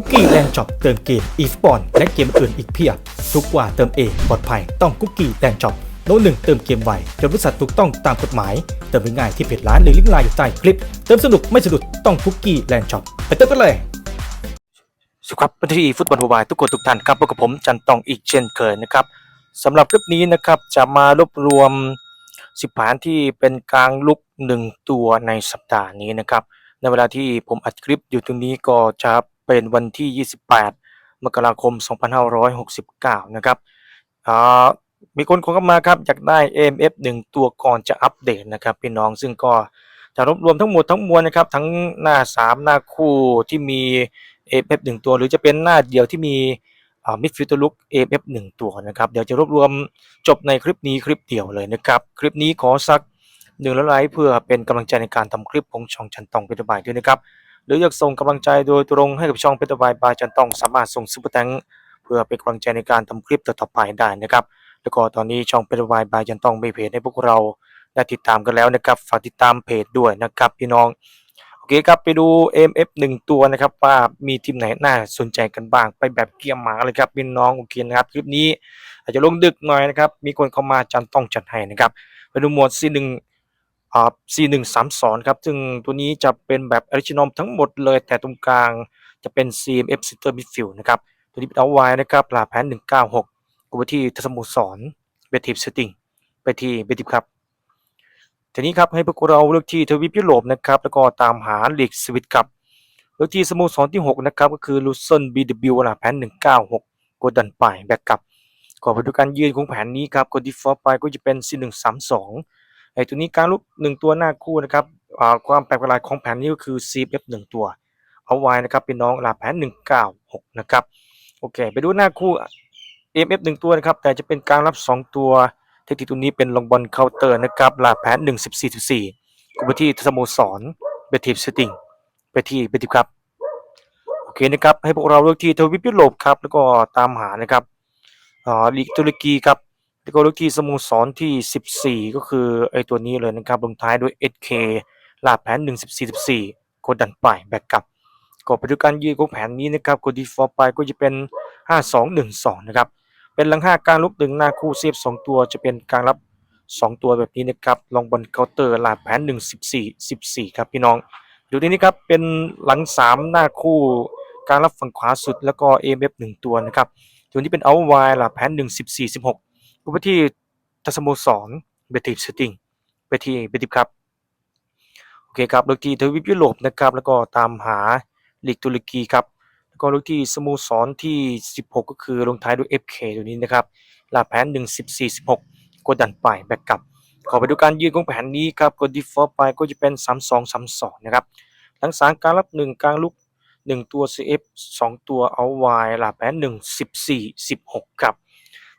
คุกกี้แลนด์ช็อปเติมเกมอีสปอนและเกมอื่นอีกเพียบ ทุกกว่าเติมเองปลอดภัยต้องคุกกี้แลนด์ช็อปโน้ตหนึ่งเติมเกมไวจนบริษัทถูกต้องตามกฎหมาย เติมง่ายที่เพจร้านหรือลิงก์ไลน์อยู่ใต้คลิป เติมสนุกไม่สะดุดต้องคุกกี้แลนด์ช็อปไปเติมกันเลยสวัสดีครับปฏิฟุตบอลหัวบายทุกคนทุกท่านครับพบกับผมจันตองอีกเช่นเคยนะครับสำหรับคลิปนี้นะครับจะมารวบรวมสิบผานที่เป็นกลางลุกหนึ่งตัวในสัปดาห์นี้นะครับในเวลาที่ผมอัดคลิปอยู่ตรงนี้ก็จะ เป็นวันที่ 28 มกราคม 2569 นะครับอ่ามีคนคนเข้ามาครับอยากได้ AMF 1 ตัวก่อนจะอัปเดตนะครับพี่น้องซึ่งก็จะรวบรวมทั้งหมดทั้งมวลนะครับ ทั้งหน้า 3 หน้าคู่ที่มี AMF 1 ตัว หรือจะเป็นหน้าเดียวที่มีมิดฟิลด์ลุก AMF 1 ตัวนะครับเดี๋ยวจะรวบรวมจบในคลิปนี้คลิปเดียวเลยนะครับคลิปนี้ขอสักหนึ่งละไลค์เพื่อเป็นกำลังใจในการทำคลิปของช่องจันตองเพชรบายด้วยนะครับ หรืออยากส่งกำลังใจโดยตรงให้กับช่องเพชรบายบายจันตองสามารถส่งซุปเปอร์แตงเพื่อเป็นกำลังใจในการทำคลิปต่อๆไปได้นะครับ แล้วก็ตอนนี้ช่องเพชรบายบายจันต้องมีเพจให้พวกเราได้ติดตามกันแล้วนะครับ ฝากติดตามเพจด้วยนะครับพี่น้อง โอเคครับไปดู MF 1 ตัวนะครับ ว่ามีทีมไหนน่าสนใจกันบ้าง ไปแบบเกียร์หมาเลยครับพี่น้องโอเคนะครับคลิปนี้ อาจจะลงดึกหน่อยนะครับมีคนเข้ามาจันต้องจัดให้นะครับไปดูหมวด C1 อ่า C132 ครับ ซึ่งตัวนี้จะเป็นแบบออริจินอลทั้งหมดเลย แต่ตรงกลางจะเป็น CMF Center Midfield นะครับ ตัวนี้เป็นเอาไว้นะครับลาแผน196กูไปที่ทัศมุสรเบทีฟเซตติ้งไปที่เบทีฟครับ ทีนี้ครับให้พวกเราเลือกที่ทวีปยุโรปนะครับ แล้วก็ตามหาลีกสวิตครับเลือกที่สโมสรที่ 6 นะครับ ก็คือลูเซน BW ลาแผน196กดดันไปแบ็กกลับก่อนไปดูการยืนของแผนนี้ครับกดดีฟอร์ไปก็จะเป็น C132 ไอ้ตัวนี้การลุกหนึ่งตัวหน้าคู่นะครับอ่าความแปลกประหลาดของแผนนี้ก็คือ CF หนึ่งตัว เอาไว้นะครับเป็นน้องลาแผน 196 นะครับโอเค ไปดูหน้าคู่ MF หนึ่งตัวนะครับแต่จะเป็นการรับ 2 ตัว เทคนิคตัวนี้เป็นลงบอลเคาน์เตอร์นะครับลาแผน 114.4กูไปที่สโมสรเบทีฟเซตติ้งไปที่เบทีฟครับโอเคนะครับให้พวกเราเลือกที่ทวีปยุโรปครับแล้วก็ตามหานะครับอ่าลีกตุรกีครับ แล้วก็ลูกที่สโมสรที่ 14 ก็คือไอตัวนี้เลยนะครับลงท้ายด้วย SK ลาดแผน114กดดันไปแบกกลับก็ไปดูการยืนของแผนนี้นะครับกดดีฟอร์ไปก็จะเป็น 5212 นะครับ เป็นหลัง 5การลุกหนึ่งหน้าคู่เซฟ2ตัวจะเป็นการรับ 2 ตัวแบบนี้นะครับลองบนเคาน์เตอร์ลาดแผน 114 14 ครับพี่น้อง ดูที่นี่ครับเป็นหลัง 3 หน้าคู่การรับฝั่งขวาสุดแล้วก็ AMF 1 ตัวนะครับตัวนี้เป็นเอาไวลาแผน 114 16 ก็ไปที่ทัศโมสรเบทีฟเซตติ้งไปที่เบทีฟครับโอเคครับเลือกที่ทวีปยุโรปนะครับแล้วก็ตามหาลีกตุรกีครับแล้วก็เลือกที่สโมสรที่ 16 ก็คือลงท้ายด้วย FK ตัวนี้นะครับลาแผน14 16กดดันไปแบ็กกลับขอไปดูการยืนของแผนนี้ครับกด default ไปก็จะเป็น 32 32นะครับทั้งสามการรับ 1 กลางลุก 1 ตัว CF 2 ตัวเอาไวลาแผน 1 14 16ครับ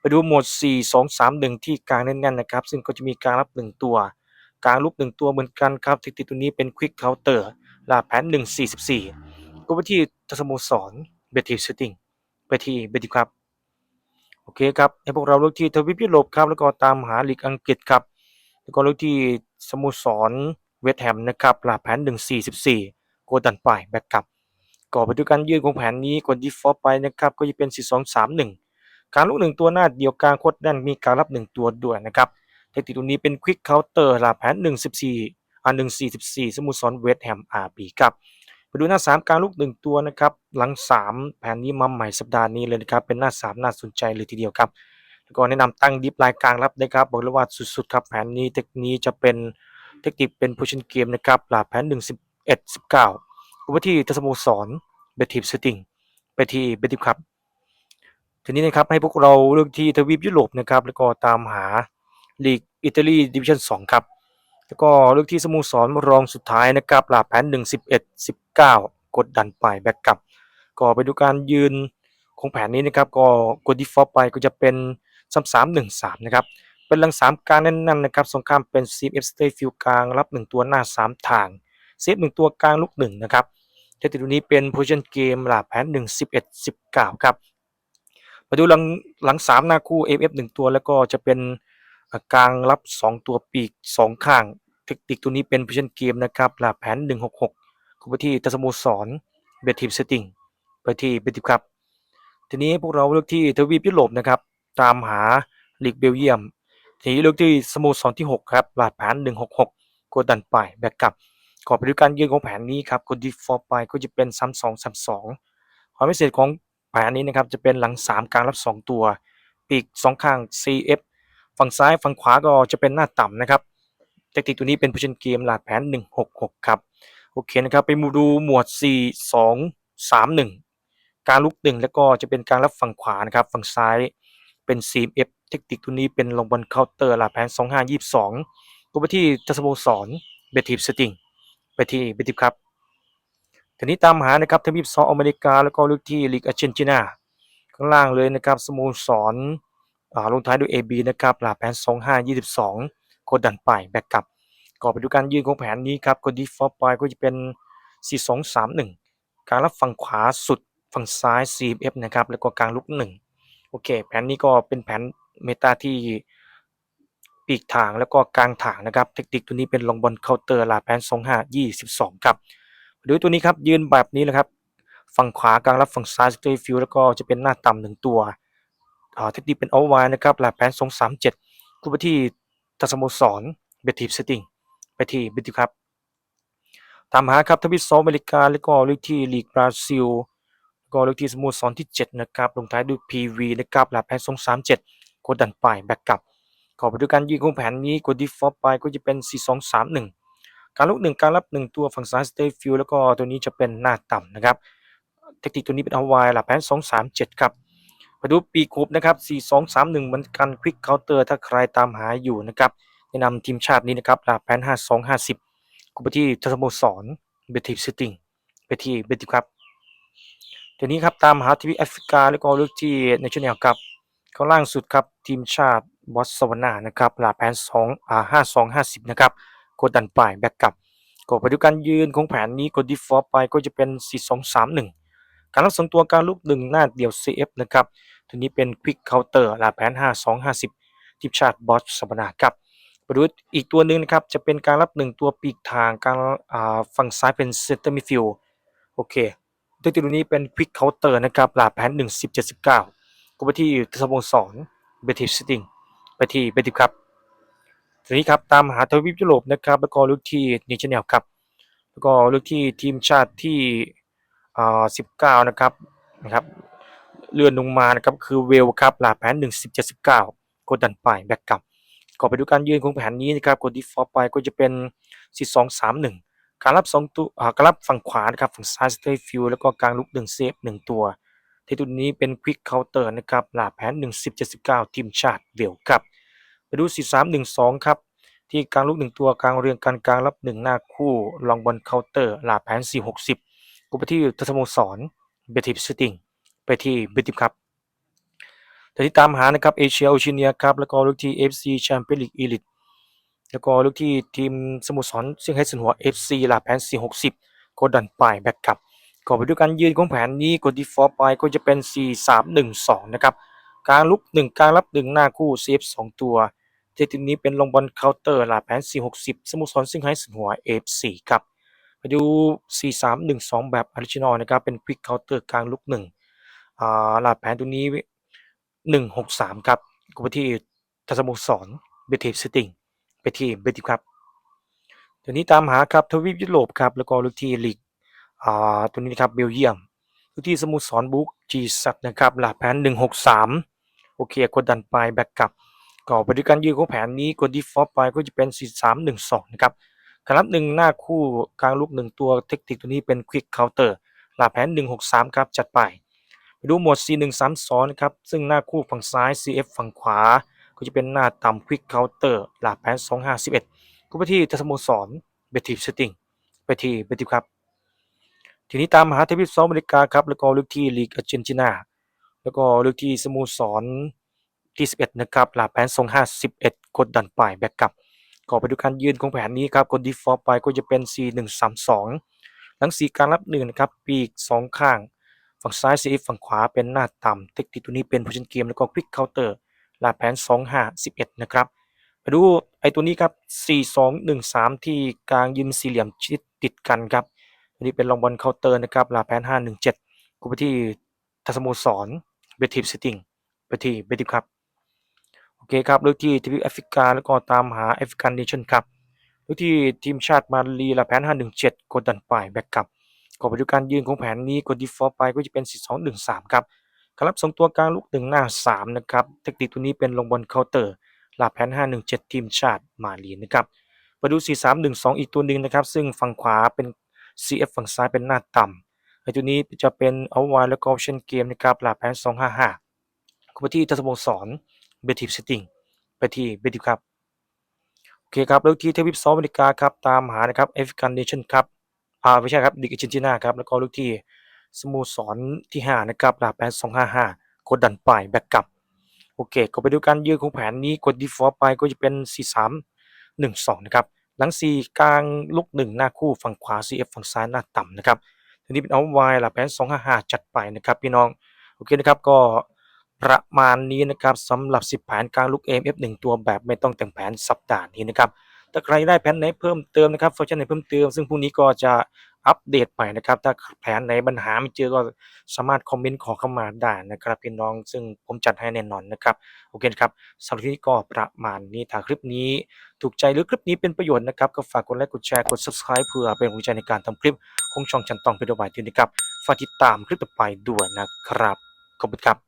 ไปดูหมด4 2 3 1 ที่กลางแน่นๆนะครับ ซึ่งก็จะมีการรับ 1 ตัว กลางลุก 1 ตัวเหมือนกันครับทีติดตัวนี้เป็น Quick Counter ลาแผน144 ก็ไปที่ทัศโมสรเบทีฟเซตติ้งไปที่เบทีครับ โอเคครับให้พวกเราเลือกที่ทวีปยุโรปครับ แล้วก็ตามหาลีกอังกฤษครับ แล้วก็เลือกที่สโมสรเวสต์แฮมนะครับลาแผน144 โกดันไปแบ็กกลับก่อไปดูการยืนของแผนนี้กด default ไปนะครับ ก็จะเป็น 4231 การลุกหนึ่งตัวหน้าเดียวกลางโคตรแน่นมีการรับหนึ่งตัวด้วยนะครับเทคนิคตัวนี้เป็น Quick Counter ลาแผน114อ่า144สโมุสรเวสต์แฮมอาร์บีครับไปดูหน้า 3 การลุกหนึ่งตัวนะครับหลัง 3 แผนนี้มาใหม่สัปดาห์นี้เลยนะครับเป็นหน้า 3 น่าสนใจเลยทีเดียวครับแล้วก็แนะนำตั้งดิฟลายกลางรับนะครับบอกเลยว่าสุดๆครับแผนนี้เทคนิคนี้จะเป็นเทคนิคเป็นโพชันเกมนะครับลาแผน111 19ก็ไปที่ทัศโมสรเบทีฟเซตติ้งไปที่เบทีฟครับ ทีนี้นะครับให้พวกเราเลือกที่ทวีปยุโรปนะครับแล้วก็ตามหาลีกอิตาลีดิวิชั่น2ครับแล้วก็เลือกที่สโมสรรองสุดท้ายนะครับลาแผน1 11 19 กดดันไปแบ็กกลับ ก็ไปดูการยืนของแผนนี้นะครับก็กดดีฟอลไปก็จะเป็น3 3 1 3นะครับเป็นหลัง3การแน่นๆนะครับสงครามเป็น CF Stay Field กลางรับ1ตัวหน้า3ทางเซฟ1ตัวกลางลูก1นะครับเทคนิคตัวนี้เป็น Position Game ลาแผน1 11 19ครับ มาดูหลังหลังสามหน้าคู่ FF หนึ่งตัว แล้วก็จะเป็นกลางรับ 2 ตัวปีก 2 ข้าง เทคนิคตัวนี้เป็น position game นะครับหลักแผน 166คุณไปที่ทัศโมสรเบทีมเซตติ้งไปที่เบติครับ ทีนี้พวกเราเลือกที่ทวีปยุโรปนะครับ ตามหาลีกเบลเยียม ทีนี้เลือกที่สโมสรที่ 6 ครับรหัสแผน 166กดดันไปแบกกลับก่อไปด้วยการยืนของแผนนี้ครับกดดีฟอร์ไปก็จะเป็น 32 32ความพิเศษของ แผนนี้นะครับจะเป็นหลัง 3 กลางรับ 2 ตัว ปีก 2 ข้าง CF ฝั่งซ้ายฝั่งขวาก็จะเป็นหน้าต่ำนะครับแทคติกตัวนี้เป็นผู้ชนเกมหลักแผน 166 ครับ โอเคนะครับ ไปมูดูหมวด 4 2 3 1 การลุกหนึ่งแล้วก็จะเป็นการรับฝั่งขวานะครับ ฝั่งซ้ายเป็น CF เทคนิคตัวนี้เป็นลงบอลเคาน์เตอร์หลักแผน 2522ก็ไปที่ทัศโมสรเบทีฟสติงไปที่เบทีฟครับ ทีนี้ตามหานะครับทวีปซออเมริกาแล้วก็ลึกที่ลีกอาร์เจนตินาข้างล่างเลยนะครับสโมสรอ่าลงท้ายด้วย AB นะครับหลักแผน 2522กดดันไปแบ็กกลับก่อไปดูการยืนของแผนนี้ครับกดดีฟอร์ไปก็จะเป็น 4231การรับฝั่งขวาสุดฝั่งซ้าย CF นะครับแล้วก็กลางลุกหนึ่งโอเค แผนนี้ก็เป็นแผนเมตาที่ปีกทางแล้วก็กลางทางนะครับ เทคนิคตัวนี้เป็นลงบอลเคาน์เตอร์ลาแผน 2522 ครับ ดูตัวนี้ครับยืนแบบนี้นะครับ ฝั่งขวากลางรับฝั่งซ้ายสเตย์ฟิลแล้วก็จะเป็นหน้าต่ำหนึ่งตัวเทคนิคเป็นเอาไว้นะครับหลาแผน237คู่ไปที่ทัศโมสรเบทีฟเซตติ้งไปที่เบทีครับตามหาครับทวีปซอเมริกาแล้วก็เลือกที่ลีกบราซิลก็เลือกที่สโมสรที่ 7 นะครับลงท้ายด้วย PV นะครับหลักแผน237กดดันไปแบ็กกลับขอไปดูการยืนของแผนนี้กดดีฟอร์ไปก็จะเป็น 4231 การลุก1การรับ1ตัวฝั่งซ้ายสเตย์ฟิลแล้วก็ตัวนี้จะเป็นหน้าต่ำนะครับ เทคนิคตัวนี้เป็นเอาไว้หลักแผน237 ครับไปดูปีกรุปนะครับ 4231 เหมือนกันควิกเคาน์เตอร์ถ้าใครตามหาอยู่นะครับแนะนำทีมชาตินี้นะครับหลักแผน 5250กูไปที่ทัศโมสรเบทีฟซิติงไปที่เบทีฟครับทีนี้ครับตามหาทีวีแอฟริกาแล้วก็เลือกที่ในช่วงแนวครับข้างล่างสุดครับทีมชาติบอสสวานานะครับหลาแผน2อ่า52 50นะครับ กดดันไปแบ็กกลับก็ไปดูการยืนของแผนนี้กดดีฟอร์ไปก็จะเป็น 4231 การรับสองตัวการลุกหนึ่งหน้าเดี่ยว CF นะครับทีนี้เป็นควิกเคาน์เตอร์หลาแผน 5250 ทีมชาติบอสสวานาครับไปดูอีกตัวหนึ่งนะครับจะเป็นการรับหนึ่งตัวปีกทางการฝั่งซ้ายเป็นเซนเตอร์มิฟิลโอเคตัวตัวนี้เป็นควิกเคาน์เตอร์นะครับหลาแผน 1 10 79ก็ไปที่สโมสรเบติฟซิติ้งไปที่เบติฟครับ ทีนี้ครับตามหาทวีปยุโรปนะครับแล้วก็ลือกที่นิชแนลครับแล้วก็ลือกที่ทีมชาติที่อ่า19นะครับนะครับเลื่อนลงมานะครับคือเวลครับหลาแผน1 10 79กดดันไปแบ็กกลับก็ไปดูการยืนของแผนนี้นะครับกด default ไปก็จะเป็น4231การรับ2ตัวอ่าการรับฝั่งขวานะครับฝั่งซ้าย stay field แล้วก็กลางลุก1 save 1ตัวที่ตัวนี้เป็น quick counter นะครับหลาแผน1079ทีมชาติเดี่ยวครับ ไปดู4312ครับ ที่กลางลุก1ตัวกลางเรียงกันกลางรับ1หน้าคู่ลองบอลเคาน์เตอร์หลาแผน460ก็ไปที่ทัศโมสรเบทิฟซิติงไปที่เบทิฟครับแต่ที่ตามหานะครับเอเชียโอเชียเนียครับแล้วก็ลูกที่ FC แชมเปี้ยนลีกอีลิทแล้วก็ลูกที่ทีมสโมสรซึ่งให้สินหัว FC หลักแผน460กดดันไปแบ็กกลับก็ไปดูการยืนของแผนนี้กดดีฟอร์ไปก็จะเป็น 4312 นะครับกลางลุก1กลางรับ1หน้าคู่ CF 2ตัว ที่ทีมนี้เป็นลงบอลเคาน์เตอร์หลักแผน 460สโมสรซึ่งให้สินหัว FC ครับไปดู 4312 แบบออริจินอลนะครับ เป็นควิกเคาน์เตอร์กลางลุก1อ่าหลักแผนตัวนี้หนึ่งหกสามครับก็ไปที่ทัศโมสรเบทีฟซิติ้งไปที่เบทีฟครับตัวนี้ตามหาครับทวีปยุโรปครับ แล้วก็ลูกที่ลีกอ่าตัวนี้นะครับเบลเยียมลูกที่สมุสรบุ๊กจีซัตนะครับหลักแผนหนึ่งหกสามโอเคกดดันไปแบ็กกลับ ก็ไปด้วยการยืนของแผนนี้กดดีฟอลไปก็จะเป็นสี่สามหนึ่งสองนะครับการรับหนึ่งหน้าคู่กลางลูกหนึ่งตัวเทคนิคตัวนี้เป็นควิกเคาน์เตอร์หลักแผนหนึ่งหกสามครับ จัดไปไปดูหมวด C132 นะครับ ซึ่งหน้าคู่ฝั่งซ้าย CF ฝั่งขวา ก็จะเป็นหน้าต่ำ Quick Counter หลักแผน 2511ก็ไปที่ทัศโมสรเบทีฟเซตติ้งไปที่เบทีฟครับทีนี้ตามหาเทวิปซออเมริกาครับแล้วก็เลือกที่ลีกอาร์เจนตินาแล้วก็เลือกที่สโมสร ที่ 11 นะครับลักแผน2511กดดันไปแบ็กกลับก็ไปดูการยืนของแผนนี้ครับกด default ไปก็จะเป็น C132 หลังสีการรับหนึ่งนะครับปีก 2 ข้าง ฝั่งซ้าย CF ฝั่งขวาเป็นหน้าต่ำเทคนิคตัวนี้เป็น position game แล้วก็ quick counter ลาแผน 2511 นะครับมาดูไอ้ตัวนี้ครับ 4213 ที่กลางยืนสี่เหลี่ยมชิดติดกันครับตัวนี้เป็นลองบอลเคาน์เตอร์นะครับลาแผน 517กดไปที่ทัศโมสรเบทีฟซตติ้งไปที่เบทีฟครับ เคครับเลือกที่ทวีปแอฟริกาแล้วก็ตามหาแอฟริกันเนชั่นครับเลือกที่ทีมชาติมาลีละแผน 517 กดดันไปแบ็กกลับก็ไปดูการยืนของแผนนี้กด default ไปก็จะเป็น 4213 ครับกรรับส่งตัวกลางลูกหนึ่งหน้า 3 นะครับ เทคนิคตัวนี้เป็นลงบอลเคาน์เตอร์ลาแผน 517 ทีมชาติมาลีนะครับมาดู 4312 อีกตัวหนึ่งนะครับ ซึ่งฝั่งขวาเป็น CF ฝั่งซ้ายเป็นหน้าต่ำไอ้ตัวนี้จะเป็นเอาไว้แล้วก็ออปชั่นเกมนะครับลาแผน 255ก็ไปที่ทัศโมสรเบทีฟเซตติ้งไปที่เบติครับ โอเคครับ แล้วที่เทวิปซอฟอเมริกาครับ ตามหานะครับแอฟริกันเนชั่นครับอ่าไม่ใช่ครับดิกอเจนตินาครับ แล้วก็ลูกที่สโมสรที่ 5 นะครับลาแป้น255กดดันไปแบ็กกลับ โอเค ก็ไปดูการยืนของแผนนี้กด default ไปก็จะเป็น 43 12 นะครับ หลัง 4 กลางลูก 1 หน้าคู่ฝั่งขวา CF ฝั่งซ้ายหน้าต่ำนะครับทีนี้เป็นเอาไวลาแปน255จัดไปนะครับพี่น้อง โอเคนะครับก็ ประมาณนี้นะครับสำหรับ 10 แผนกลางลูก AMF 1 ตัวแบบไม่ต้องแต่งแผนสัปดาห์นี้นะครับถ้าใครได้แผนไหนเพิ่มเติมนะครับฟังก์ชันไหนเพิ่มเติม ซึ่งพรุ่งนี้ก็จะอัปเดตใหม่นะครับ ถ้าแผนไหนปัญหาไม่เจอก็สามารถคอมเมนต์ขอเข้ามาได้นะครับพี่น้องซึ่งผมจัดให้แน่นอนนะครับ โอเคครับสำหรับที่นี้ก็ประมาณนี้ถ้าคลิปนี้ ถูกใจหรือคลิปนี้เป็นประโยชน์นะครับ ก็ฝากกดไลค์กดแชร์กด subscribe เพื่อเป็นกำลังใจในการทำคลิปของช่องจันตองเป็นตัวใหม่ด้วยนะครับฝากติดตามคลิปต่อไปด้วยนะครับขอบคุณครับ